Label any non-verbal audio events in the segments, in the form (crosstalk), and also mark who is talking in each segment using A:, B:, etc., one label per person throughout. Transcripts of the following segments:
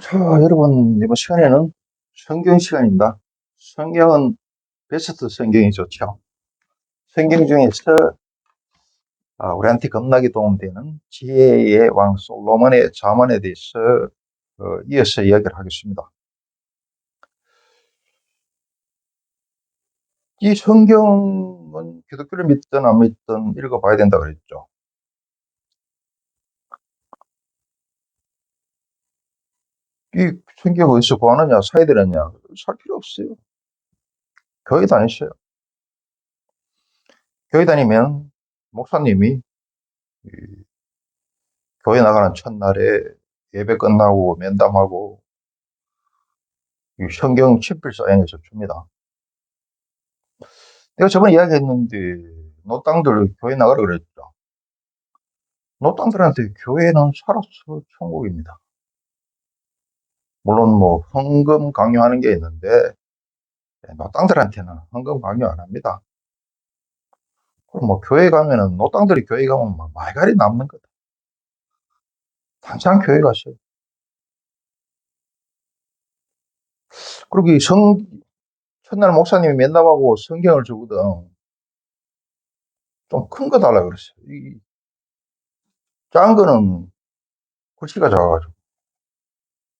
A: 자, 여러분, 이번 시간에는 성경 시간입니다. 성경은 베스트 성경이 좋죠. 성경 중에서 아, 우리한테 겁나게 도움되는 지혜의 왕 솔로몬의 자문에 대해서 어, 이어서 이야기를 하겠습니다. 이 성경은 기독교를 믿든 안 믿든 읽어봐야 된다 그랬죠. 이 성경 어디서 구하느냐, 사야 되느냐, 살 필요 없어요. 교회 다니셔요. 교회 다니면 목사님이 이 교회 나가는 첫날에 예배 끝나고 면담하고 이 성경 친필 사인해서 줍니다. 내가 저번에 이야기했는데 노땅들 교회 나가라 그랬죠. 노땅들한테 교회는 살아서 천국입니다. 물론 뭐 헌금 강요하는 게 있는데 노땅들한테는 헌금 강요 안 합니다. 그럼 뭐 교회 가면은 노땅들이 교회 가면 막 말갈이 남는 거다. 당장 교회. 그리고 이 성, 첫날 목사님이 면담하고 성경을 주거든. 좀 큰 거 달라 그랬어요. 이 작은 거는 글씨가 작아가지고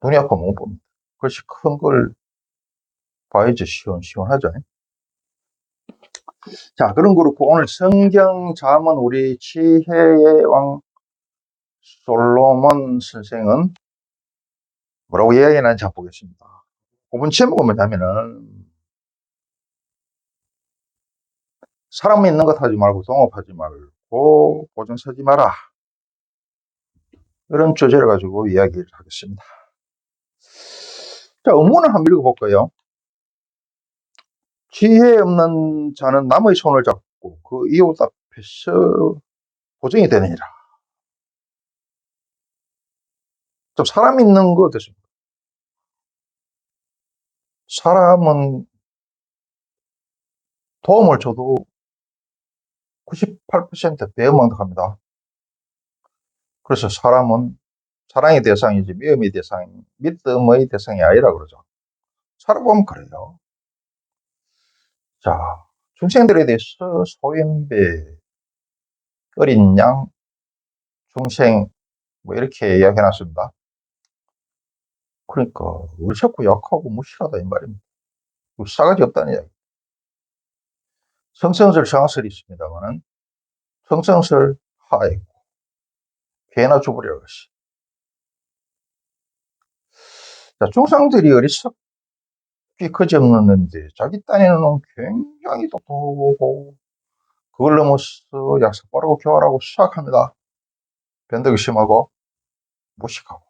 A: 눈이 아파 못 봅니다. 글씨 큰걸 봐야지 시원시원하죠. 자, 그런 그렇고 오늘 성경 자문 우리 지혜의 왕 솔로몬 선생은 뭐라고 이야기하는지 한번 보겠습니다. 5분 제목은 뭐냐면은 사람 있는 것 하지 말고 동업하지 말고 보증 서지 마라. 이런 주제를 가지고 이야기를 하겠습니다. 자, 의문을 한번 읽어볼까요? 지혜 없는 자는 남의 손을 잡고 그 이웃 앞에서 보증이 되느니라. 좀 사람 있는 거 어떻습니까? 사람은 도움을 줘도 98% 배은망덕합니다. 그래서 사람은 사랑의 대상이지 미움의 대상, 믿음의 대상이 아니라 그러죠. 살아보면 그래요. 자, 중생들에 대해서 소인배, 어린 양, 중생, 뭐 이렇게 이야기해놨습니다. 그러니까 우리 자꾸 약하고 무시하다 이 말입니다. 싸가지 없다는 이야기. 성성설 정화설이 있습니다만은 성성설 하이고 개나 주부리라고 했어요. 자, 중상들이 어리석기 거짓없는데 자기 딴에는 굉장히 똑똑하고 그걸 넘어서 약속 빠르고 교활하고 수학합니다. 변덕이 심하고 무식하고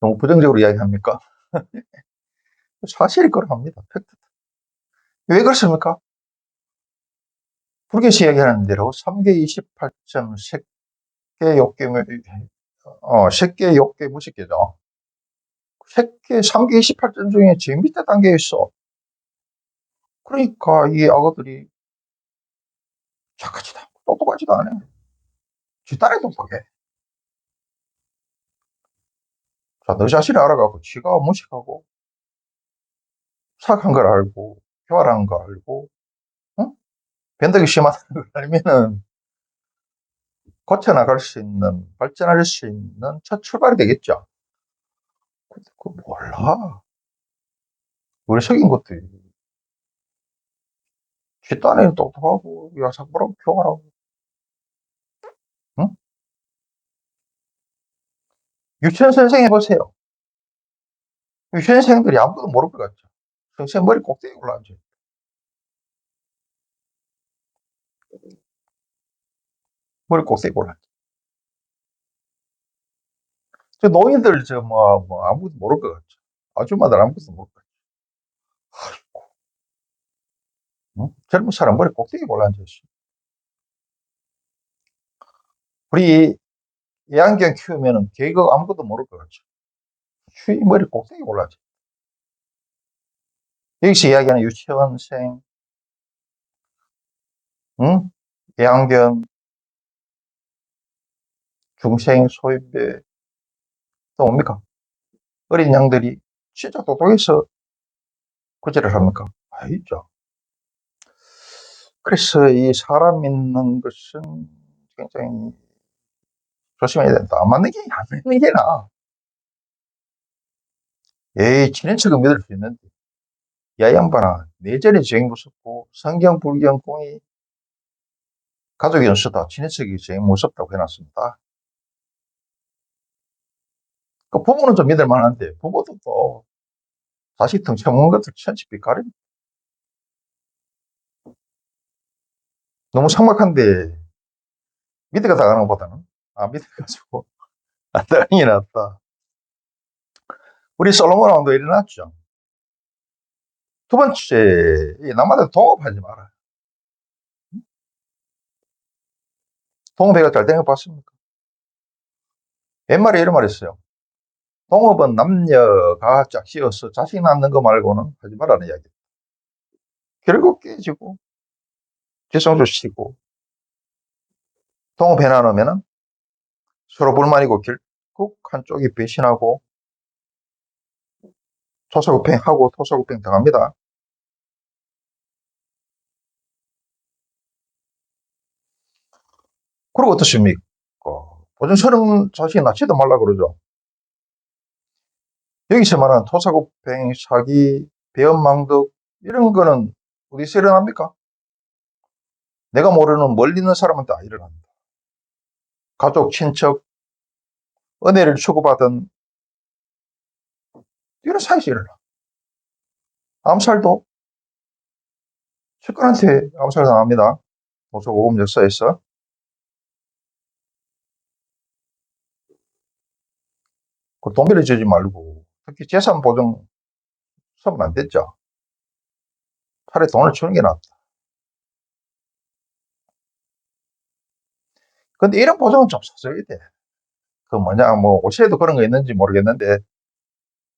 A: 너무 부정적으로 이야기합니까? (laughs) 사실일 거라 합니다. 팩트. 왜 그렇습니까? 불교에서 이야기하는 대로 3계 28점 색계 욕계 어, 색계 욕계 무식계죠. 색계 3계 28점 중에 제일 밑에 단계에 있어. 그러니까 이 악어들이 착하지도 않고 똑똑하지도 않아. 쥐딸에 똑똑해. 자, 너 자신을 알아가고 지가 무식하고 착한 걸 알고 교활한 거 알고 응? 변덕이 심하다는 걸 알면은 고쳐나갈 수 있는 발전할 수 있는 첫 출발이 되겠죠. 근데 그 몰라. 우리 속인 것들이 쥐딴에 똑똑하고 야삭부라고 교활하고 응? 유치원 선생 해보세요. 유치원생들이 아무것도 모를 것 같죠. 선생 머리 꼭대기 올라앉아. 머리 꼭대기 올라앉아. 저 노인들 저 뭐, 뭐 아무것도 모를 것 같죠. 아줌마들 아무것도 모를 것 같죠. 아이고. 응? 젊은 사람 머리 꼭대기 올라앉아 있어. 우리 애완견 키우면은 개가 아무것도 모를 것 같죠. 추위 머리 꼭대기 올라앉아. 여기서 이야기하는 유치원생, 응? 애완견, 중생, 소인배, 또 뭡니까? 어린 양들이 진짜 똑똑해서 구제를 합니까? 아니죠. 그래서 이 사람 믿는 것은 굉장히 조심해야 된다. 안 맞는 게, 안 믿는 게 나아. 에이, 친한 척은 믿을 수 있는데. 야, 이 양반아, 내전이 제일 무섭고, 성경, 불경, 공이, 가족 연수다. 친한 척이 제일 무섭다고 해놨습니다. 그 부모는 좀 믿을 만한데, 부모도 또, 자식 덩치 먹는 것들 천지빛 가려. 너무 삭막한데, 밑에가 당하는 것보다는, 아, 밑에 가지고, (laughs) 안 당하는 게 낫다. 우리 솔로몬 왕도 일어났죠. 두 번째, 이 남한테 동업하지 마라. 동업회가 잘 되는 거 봤습니까? 옛말에 이런 말 했어요. 동업은 남녀가 짝지어서 자식 낳는 거 말고는 하지 말라는 이야기. 결국 깨지고, 뒤성조시고, 동업해 나누면은 서로 불만이고 결국 한쪽이 배신하고 토사구팽하고 토사구팽 당합니다. 그리고 어떻습니까? 보존처럼 자식이 낳지도 말라 그러죠. 여기서 말하는 토사구팽, 사기, 배은망덕 이런 거는 어디서 일어납니까? 내가 모르는 멀리 있는 사람한테 다 일어납니다. 가족, 친척, 은혜를 추구받은 이런 사이에서 일어나. 암살도 측근한테 암살 당합니다. 도서고금 역사에서. 그돈 빌려주지 말고 특히 재산 보증 서면 안 됐죠. 차라리 돈을 주는 게 낫다. 근데 이런 보증은 좀 사줘야 돼. 그 뭐냐, 뭐, 옷에도 그런 거 있는지 모르겠는데,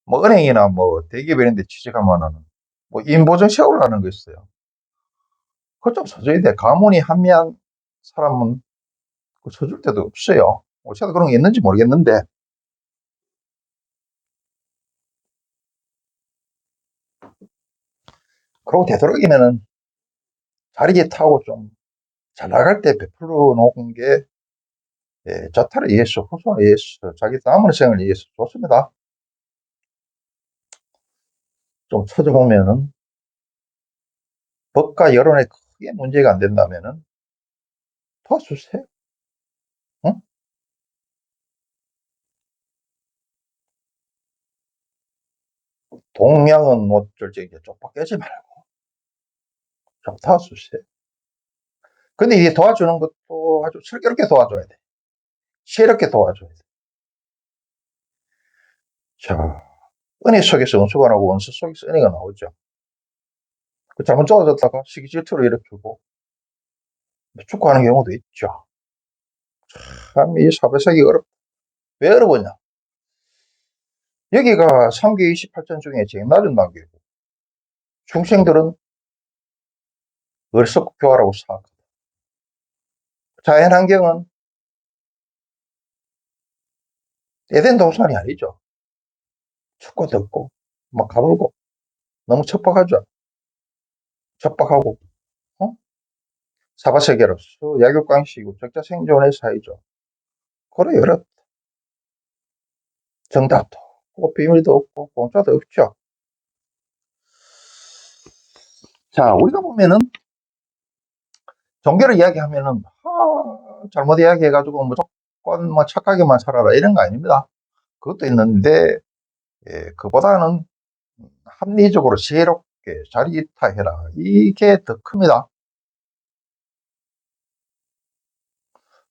A: 뭐, 은행이나 뭐, 대기업 이런 데 취직하면은, 뭐, 인보증 세우라는 거 있어요. 그거 좀 사줘야 돼. 가문이 한미한 사람은 그 사줄 때도 없어요. 옷에도 그런 게 있는지 모르겠는데, 그러고 되도록이면은 자리에 타고 좀 잘 나갈 때 베풀어 놓은 게 예, 자타를 위해서, 후손을 위해서, 자기 남은 생을 위해서 좋습니다. 좀 찾아보면은 법과 여론에 크게 문제가 안 된다면은 도와주세요. 뭐 절제 이제 쪽박 깨지 말고 좀 도와주세요. 근데 이게 도와주는 것도 아주 슬기롭게 도와줘야 돼. 시럽게 도와줘야 돼. 자, 은혜 속에서 원수가 나오고 원수 속에서 은혜가 나오죠. 그 잘못 좋아졌다가 시기 질투를 일으키고 축구하는 경우도 있죠. 참, 이 사배세기 어렵다. 왜 어려웠냐? 여기가 3개 28전 중에 제일 낮은 단계고, 중생들은 교활하고 사악하다. 자연 환경은 에덴 동산이 아니죠. 춥고 덥고, 막 가물고, 너무 척박하죠. 척박하고, 어? 사바세계로서 약육강식이고 적자 생존의 사이죠. 그래, 어렵다. 정답도 없고, 비밀도 없고, 공짜도 없죠. 자, 우리가 보면은, 종교를 이야기하면은, 하, 잘못 이야기해가지고 무조건 뭐 착하게만 살아라, 이런 거 아닙니다. 그것도 있는데, 예, 그보다는 합리적으로 지혜롭게 자리타해라. 이게 더 큽니다.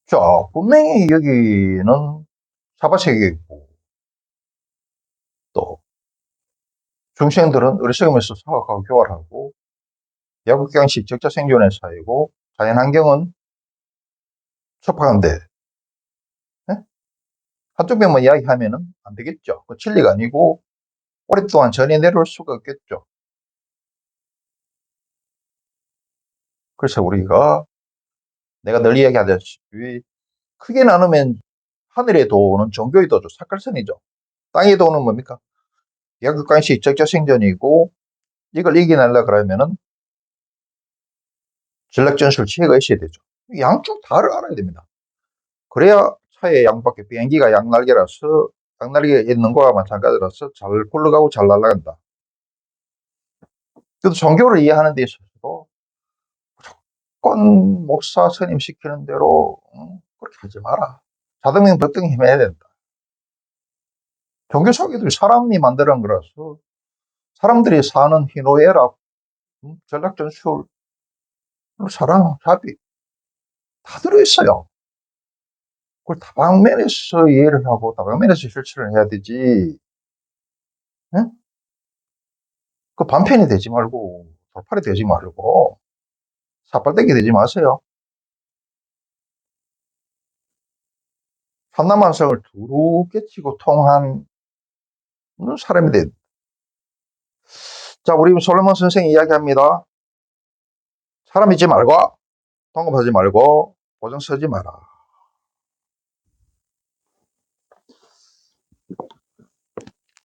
A: 자, 분명히 여기는 사바세계이고, 또, 중생들은 어리석으면서 사악하고 교활하고, 야국경식 적자 생존의 사이고, 자연환경은 척박한데, 예? 한쪽 면만 이야기하면은 안 되겠죠. 그 진리가 아니고, 오랫동안 전해 내려올 수가 없겠죠. 그래서 우리가 내가 늘 이야기하다시피 크게 나누면 하늘의 도는 종교의 도죠. 사컬선이죠. 땅의 도는 뭡니까? 약육간식 적자생전이고 이걸 이겨내려 그러면은 전략전술 지혜가 있어야 되죠. 양쪽 다를 알아야 됩니다. 그래야 차의 양밖에 비행기가 양날개라서 양날개에 있는 거와 마찬가지라서 잘 굴러가고 잘 날아간다. 그래도 종교를 이해하는 데 있어서도 무조건 목사 선임 시키는 대로 응, 그렇게 하지 마라. 자등명 법등 힘해야 된다. 종교 속에도 사람이 만드는 거라서 사람들이 사는 희노애락, 응, 전략전술, 사랑, 합의 다 들어있어요. 그걸 다방면에서 이해를 하고 다방면에서 실천을 해야 되지. 응? 그 반편이 되지 말고 돌팔이 되지 말고 사빨대기 되지 마세요. 한남한성을 두루 깨치고 통한 사람이 된. 자, 우리 솔로몬 선생이 이야기합니다. 사람 믿지 말고, 동급하지 말고, 보증 서지 마라.